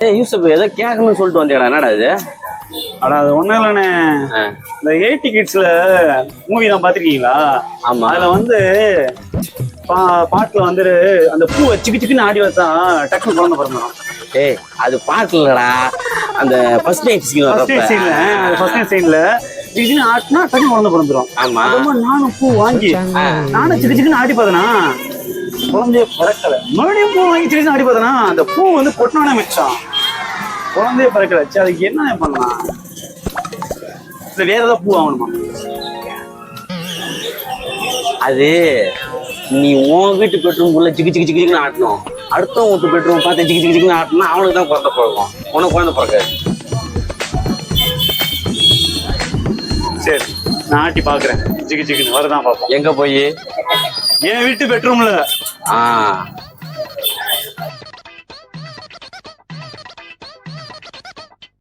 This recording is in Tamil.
ஏய் யூசப் ஏதோ கேட்கணும்னு சொல்லிட்டு வந்தேடா என்னடா இது? அட அது ஒண்ணும் இல்லைண்ணே இந்த எயிட்டி கிட்ஸ்ல மூவி தான் பாத்திருக்கீங்களா ஆமா. அதுல வந்து பா- பாட்டுல வந்து அந்த பூ சிக்கு சிக்குன்னு ஆடி வச்சா டக்குனு குழந்தை பிறந்தோம் ஏய் அது பாட்டு இல்லடா. அந்த ஃபர்ஸ்ட் நைட் சீன் ஃபர்ஸ்ட் வரப்ப சீன்ல ஃபர்ஸ்ட் சீன்ல சிக்கு ஆட்டினா டக்குனு குழந்தை பிறந்துரும். ஆமா. அதுமா நானும் பூ வாங்கி நானும் சிக்கு சிக்குன்னு ஆடி பார்த்தனா குழந்தைய பிறக்கல. மறுபடியும் பூ வாங்கி சிக்கு சிக்குன்னு ஆடி பார்த்தனா அந்த பூ வந்து கொட்டினானே மிச்சம். குழந்தைய பிறக்கல சரி அதுக்கு என்ன பண்ணலாம்? இல்ல வேற ஏதாவது பூ வாங்கணுமா? அது நீ உன் வீட்டு பெட்ரூம்குள்ள சிக்கு சிக்கு சிக்குன்னு ஆட்டணும். அடுத்தவன் வீட்டு பெட்ரூம் பார்த்து சிக்கு சிக்கு சிக்குன்னு ஆட்டணும் அவனுக்கு தான் குழந்தை பிறக்கும். உனக்கு குழந்தை பிறக்காது. சரி நான் ஆட்டி பாக்குறேன். சிக்கு சிக்குன்னு வரதான் பார்ப்போம். எங்க போய்? என் வீட்டு பெட்ரூம்ல ஆ.